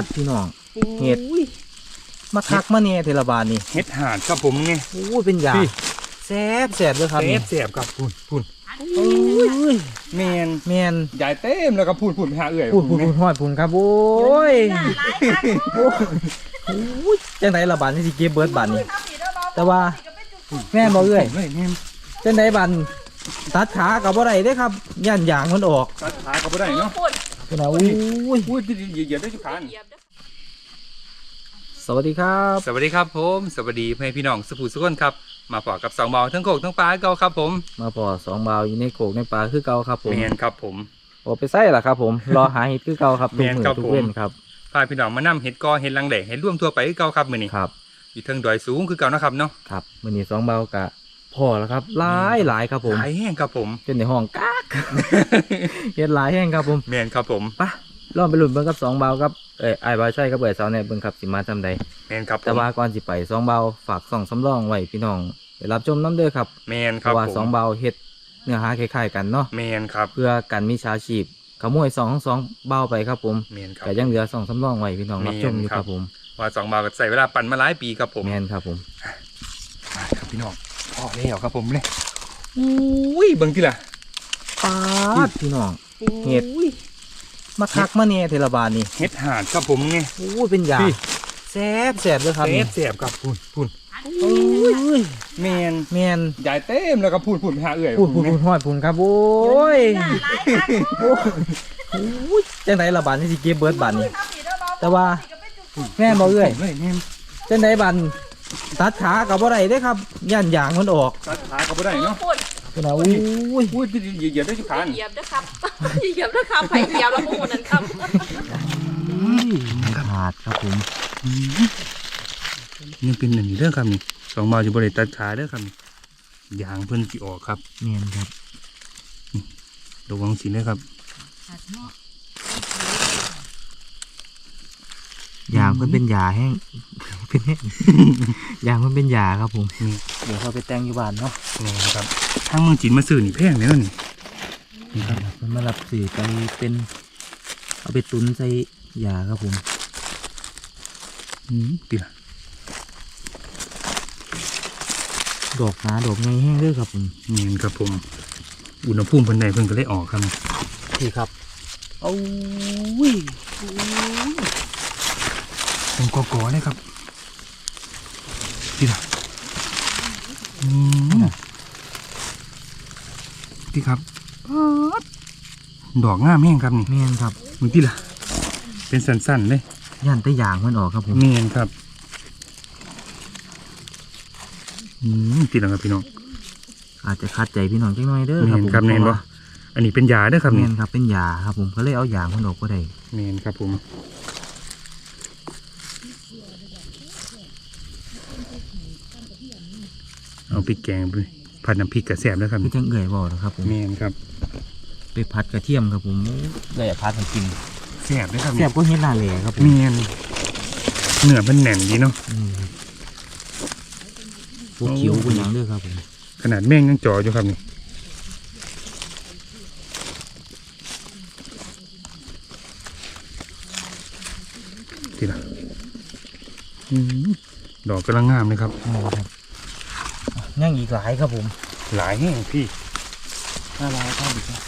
ดพี่น้อง เห็ด มาคักมาเนี่ยเทละบาทนี่เฮ็ดหาดครับผมไงโอ้ยเป็นยาพี่แซ่บแซ่บเลยครับเซนี่ฟเสียบครับพูนพูนโอ้ยแมนแมนใหญ่เต็มแล้วก็พูนพูนไปหาเอื่อยพูดพูดผมพูดไงฮอดพูนครับโอ้ยโอ้ยโอ้ยจังไหนละบาทนี่สิเก็บเบิร์ดบาทนี่แต่ว่าแม่นบ่เอ้ยเลยแม่นจังไหนบาทตัดขากับบ่ได้เด้ครับย่านยางมันออกตัดขาก็บ่ได้เนาะ คุณเอาอุ้ยอุ้ยเหยียบได้จุกขานี่สวัสดีครับ สวัสดีครับผม สวัสดีเพื่อนพี่น้องสุภูสุขคนครับ มาพอกับสองเบาทั้งโขกทั้งปลาเก่าครับผม มาพอสองบาวอยู่ในโขกในป่าคือเก่าครับผมแมนครับผมออกไปไส่ล่ะครับผม รอหาเห็ดคือเก่าครับทุกแม่นมือครับทุกผมเว้นครับพาพี่น้องมานำเห็ดกอเห็ดลังแหล่เห็ดร่วมทั่วไปคือเก่าครับมื้อนี้ครับอยู่เทิงดอยสูงคือเก่านะครับเนาะ ครับมือนี้สองเบากะ พอแล้วครับหลายหลายครับผมหลายแห้งครับผมจนในห้องกากเห็ดหลายแห้งครับผมแมนครับผมไปะลองไปหลุนเบิ่งกับสองเบาครับเอ้ยไอ้ายบาวใช่ครับเอ้ยสาวเนี่ยเบิ่งครับสิมาทำใดแมนครับผมแต่ว่าก่อนสิไปสองเบาฝากส่องสำรองไว้พี่น้องไปรับชมน้ำเด้อครับแมนเพครับราะว่าผมสองเบาเฮ็ดเนื้อหาคล้ายๆกันเนาะแมนครับเพื่อกันมิชาชีพขโมยสองของสองเบาไปครับผมแมนครับแต่ยังเหลือสองสำรองไว้พี่น้องรับชมอยู่แม่นคครัรับบผมว่าสองเบาก็ใส่เวลาปั่นมาหลายปีครับผมแมนครับผมมาครับพี่น้อง พอแล้วครับผมเลยอุ้ยเบิ่งที่ล่ะปาดพี่น้องเห็ดมาคักมาเนี่ยเทละบาทนี่เฮ็ดหาดครับผมไงโอ้ยเป็นยาพี่แซ่บแซ่บเลยครับเซนี่ฟเสียบครับพูนพูนโอ้ยแมนแมนใหญ่เต็มแล้วก็พูนพูนไปหาเอื่อยพูดผมพูดไงพูดฮอดพูนครับโอ้ยโอ้ยโอ้ยจังไหนละบาทนี่สิเก็บเบิร์ดบาทนี่แต่ว่าแม่นบ่เอ้ยเลยแม่นจังไหนบาน ตัดขากับบ่ได้เด้ครับย่านยางมันออกตัดขาก็บ่ได้เนาะพูดคุณเอาอุ้ยอุ้ยเหยียบได้จุกขานี่เหยียบนะครับเหยียบนะครับไปเหยียบแล้วพวกนั้นครับขาดครับผมนี่เป็นหนึ่งเรื่องครับนี่สองเบาจะบริตัดขาเด้อครับนี่ยางเพิ่นสิออกครับแม่นครับระวังสิเด้อครับยางมันเป็นยาแห้งเป็นแห้ง ยางมันเป็นยาครับผมนี่เดี๋ยวเขาไปแต่งอยู่บ้านเนาะนี่ครับทางเมืองจีนมาซื้อนี่แพงเลยเนาะนี่นี่ครับมันมารับสื่อไปเป็น เอาไปตุนใส่ยาครับผมอืมติล่ะดอกหนาดอกไงแห้งเด้อครับผมนี่ครับผม อุณหภูมิเพิ่นใดเพิ่นก็เลยออกครับพี่ครับเอาวิเป็นกอกๆเลยครับ ติล่ะอืมติครับป๊าดดอกงามแห้งครับนี่แม่นครับมึงติล่ะ เป็นสั้นๆเลยย่านแตะยางมันออกครับผมเมียนครับอืมติดแล้วครับพี่น้อง อาจจะคัดใจพี่น้องจังหน่อยเด้อเมีครับยนผมครับเมียนพบ่ราะว่าอันนี้เป็นยาเด้อครับแม่นี่นครับเป็นยาครับผมก็เลยเอายางมันออกก็ได้เมียนครับผม เอา พริกแกงไปผัดน้ำพริกกระแสบแล้วครับพี่จังเอื่อยบอกนะครับผมเมียนครับ ไปพัดกระเทียมครับผมเลยพัดให้กินแสบด้วยครับแซ่บก็เฮ็ดหน้าแหล่ครับผมเมียนเนื้อมันแน่นดีเนาะอืมพวกคิ้วพวกหยังเด้อครับผมขนาดแม่งยังจ่ออยู่ครับนี่ทีละอืมดอกกำลังงามเลยครับนี่ครับ ยังอีกหลายครับผม หลายแห้งพี่น่ารักครับอีกนะ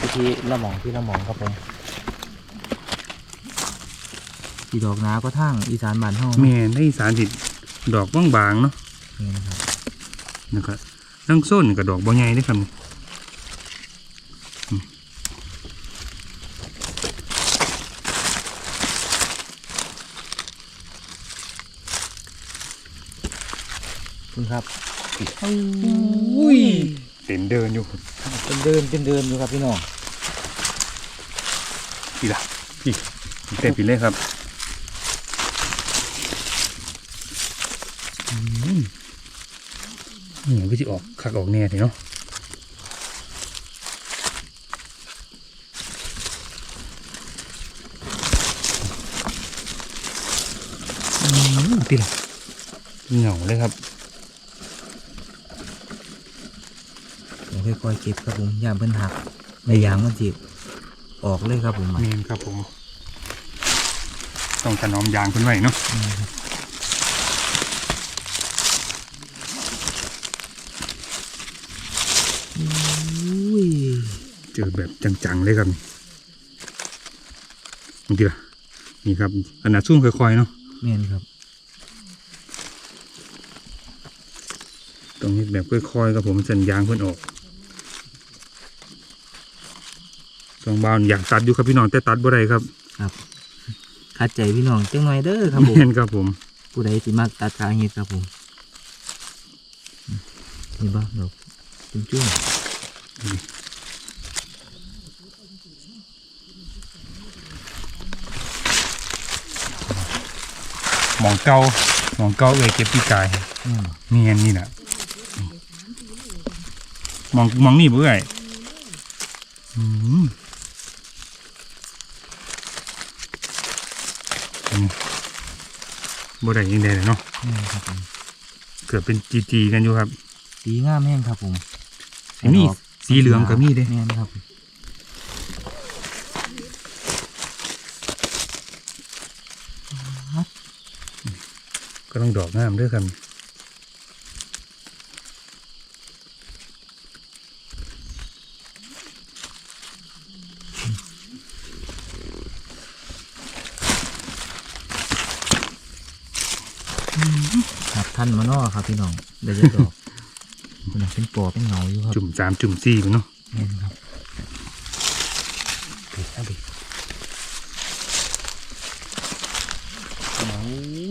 พี่ที่ละหมองพี่ละหมองครับผมสีดอกนาก็ทั้งอีสานบ้านเฮาแม่ในอีสารติดดอกบางๆเนาะนี่นะครับนะครับทั้งส้นกับดอกบอใหญ่ด้วยครับ คุณครับอุ้ยเต็มเดินอยู่เป็นเดินเป็นเดินอยู่ครับพี่น้องพี่ละพี่เต็มปีเลยครับอืมนี่ก็จะออกคักออกแน่เลยเนาะอืมพี่ละเหงาเลยครับ เดี๋ยว ค่อยๆเก็บครับผมยามเพิ่นหักในยางมันจีออกเลยครับผมเมนครับผมต้องถนอมยางเพิ่นไว้เนาะเจอแบบจังๆเลยครับนี่ดีละนี่ครับขนาดซุ่มค่อยๆเนาะแม่นครับต้องเฮ็ดแบบค่อยๆครับผมสัญญางเพิ่นออก สองบาวนี่อยากตัดอยู่ครับพี่น้องแต่ตัดบ่ได้ครับขัดใจพี่น้องจังหน่อยเด้อครับผมเห็นครับผม ผู้ใดสิมักตัดขาเห็ดครับผมนี่บ้าดอกจุ้มจุ้มหมองเก่าหมองเก่าเอ่ยเก็บพี่กายอืมเมียนนี่แหละมองมองนี่เบื่อยอืม อืมบ่ได้ยังไงเลยเนาะแม่นครับผมเกือบเป็นจีจีกันอยู่ครับ สีงามแห้งครับผมอันนี้ดอกสีเหลืองก็มีเด้แม่นครับก็ต้องดอกงามด้วยครับ ครับ ท่านมานอครับพี่น้องเดี๋ยวจะดอกคุณน่ะเป็นปอเป็นเหงาอยู่ครับจุ่มสามจุ่มสี่มันเนาะแม่นครับปิดเอาดิโอ้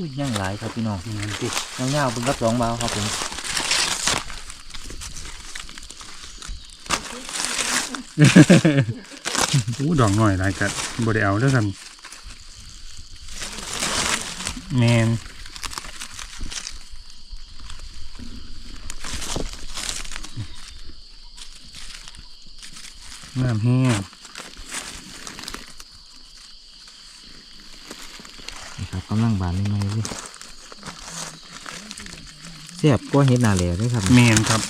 ยย่างหลายครับพี่น้องงานดิเงาๆเบิ่งกับสองบาวครับผมอู้ดอกหน่อยหลายกัดบ่ได้เอาเด้อครับแมน งามแห้งนี่ครับกำลังบานใหม่ๆเลยเสียบก็เห็ดหนาแหล่ด้วยครับแมนครับ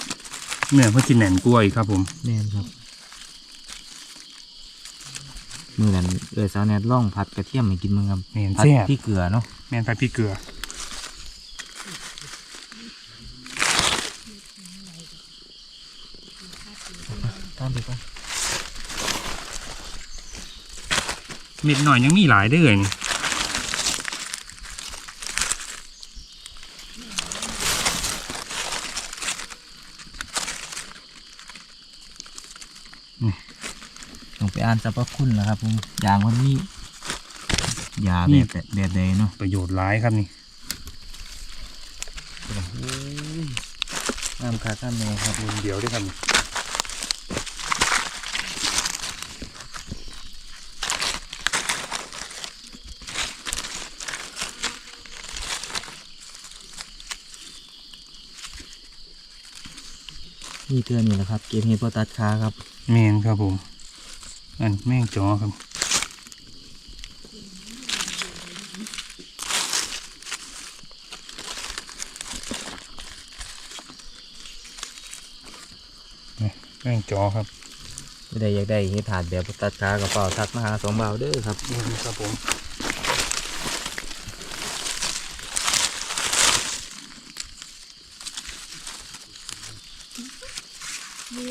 เนื้อเพื่อกินแหนนกล้วยครับผมแม่นครับมือนั้นเออสาวแนทล่องผัดกระเทียมให้กินมึงครับแมนผัดแซ่บที่เกลือเนาะแมนไปพี่เกลือตามไปก่อน เม็ดหน่อยยังมีหลายเด้อนี่ต้องไปอ่านสรรพคุณแล้วครับผมยางมันมียาแบบแบบใดเนาะประโยชน์หลายครับนี่น้ำคาข้ามแม่ครับมุมเดียวด้วยครับ นี่นี่เตือนนี่แหละครับ เก็บเห็ดพอตัดขาครับแมนครับผม อันแม่งจอครับแม่งจอครับไม่ได้อยากได้เห็ดถาดแบบพอตัดขากับเปล่าทักมาหาสองบาวเด้อครับแม่นครับผม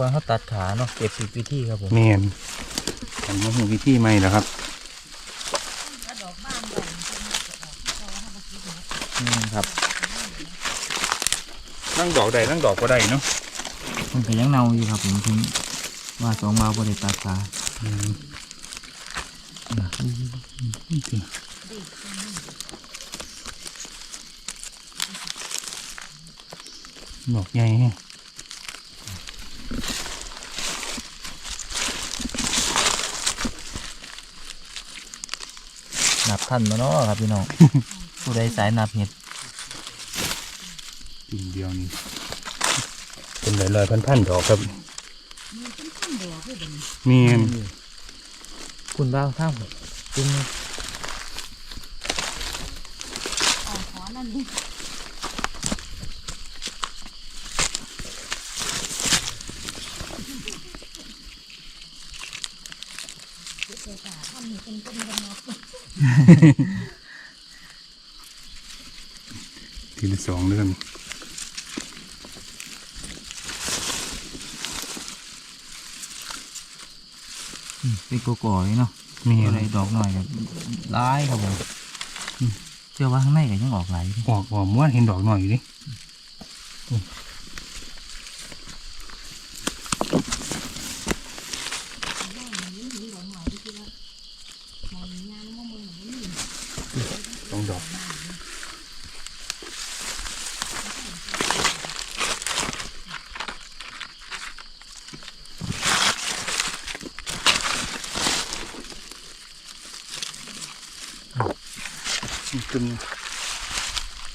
แต่ก่อนเขาตัดขาเนาะเก็บสิบวิธีครับผมแมนอันนี้หูวิธีใหม่แล้วครับนี่ครับนั่งดอกใดนั่งดอกก็ได้เนาะมันก็ยังเน่าอยู่ครับผมถึงว่าสองบาวบ่ได้ตัดขาอืมน่ะนี่คือดอกใหญ่แฮะ น นับ ท่านมาเนาะครับพี่น้อง ผู้ใดสายนับเห็ดตีนเดียวนี่เป็นลอยๆพันๆดอกครับเมียนคุณบ้างท่างจริง ทีละสองเรื่องเป็นโกโก้เลยเนาะเมียอะนไรดอกหน่อยครับร้ายครับผมเชื่อว่าข้างในก็ยังออกหลายอยู่ดิออกออกม้วนเห็นดอกหน่อยอยู่ดิสอง ดอกจุ่ม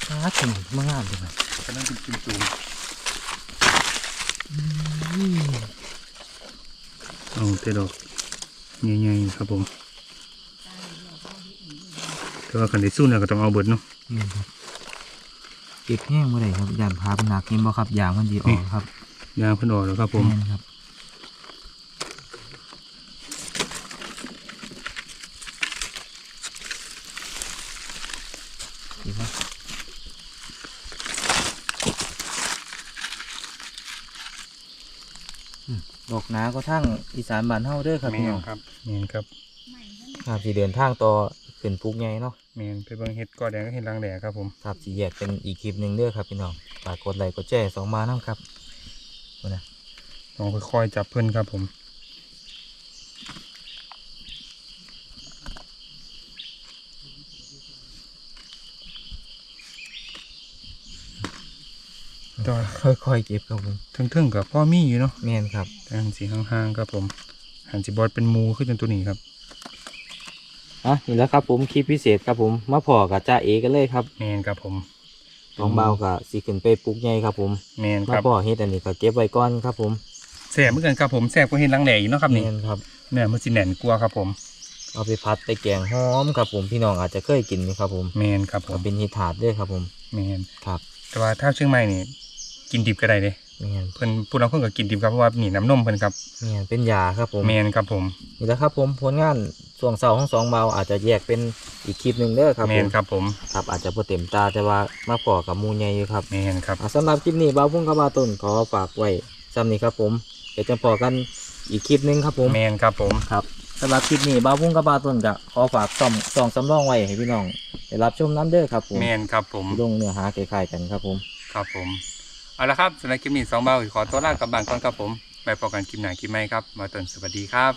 น่าถึงมากเลยครับกำลังจุ่มจุ่มจุ่มเอาแต่ดอกใหญ่ๆครับผม แต่ว่าคันได้สู้เนี่ยก็ต้องเอาเบิดเนาะนี่ครับเก็บแห้งมาเลยครับยานพาเป็นหนักนี่บ่ครับยางมันดีออกครับยางเพิ่นออกแล้วครับผมแม่นครับดีไหมอืมดอกหนาก็ทั้งอีสานบ้านเฮาเด้อครับแมพี่นน้องครับแมนครับครับสิเดินทางต่อ ขึ้นปุกใหญ่เนาะแมนไปเบิ่งเห็ดกอแดงก็เห็ดรังแหล่ครับผมครับสิแยกเป็นอีกคลิปหนึ่งเด้อครับพี่น้องฝากกดไลค์กดแชร์สองมาน้ำครับมานะลองค่อยๆจับเพิ่นครับผมดอยค่อยๆเก็บครับผมทึ่งๆกับพ่อมีอยู่เนาะแม่นครับแต่หันสีห่างๆครับผมหันสีบอดเป็นหมูขึ้นจนตัวนี้ครับ อะนี่แหล้วครับผมคลิปพิเศษครับผมมาพอกับจ้าเอกันเลยครับแมนครับผมน้องเบากับสีขึ้นไปปลูกใหญ่ครับผมแมนคมารับพอเฮ็ดอันนี้ก็เก็บไว้ก่อนครับผมแสบเหมือนกันครับผมแสบก็เห็ดรังแหล่อยู่เนาะครับนี่แม่นครับ เนี่ยมันสิแหน่นกลัวครับผมเอาไปพัดไปแกงหอมครับผมพี่น้องอาจจะเคยกินอยู่ครับผมแมนครับผก็มเป็นฮิตถาดด้วยครับผมแมนครับ แต่ว่าถ้าเชียงใหม่นี่กินดิบก็ได้เด้ แม่นเพิ่นผู้เราเพิ่นก็กินดิบครับเพราะว่านี่น้ำนมเพิ่นครับแม่นเป็นยาครับผมแมนครับผมนี่แหละครับผมผลงานส่วงเสาของสองเบาอาจจะแยกเป็นอีกคลิปหนึ่งเด้อครับแมผนมครับผมครับอาจจะพอเต็มตาแต่ว่ามาพอกับหมูใหญ่อยู่ครับแมนครับอะสำหรับคลิปนี้บ่าวพุ่งกับบาวต้นขอฝากไว้ซ้ำนี้ครับผมเดี๋ยวจะพอกันอีกคลิปหนึงครับผมแมนครับผมครับสำหรับคลิปนี้บ่าวพุ่งกับบาวต้นก็ขอฝากส่องส่องสำรองไว้ให้พี่น้องได้รับชมน้ำเด้อครับผมแมนครับผมลงเนื้อหาคล้ายๆกันครับผม ครับผม เอาละครับสำหรับคลิปนี้สองเบาขอตัวลากลับบ้านก่อนครับผมไปพบกันคลิปหน้าคลิปใหม่ครับ มาต้นสวัสดีครับ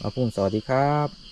บ่าพุ่งสวัสดีครับ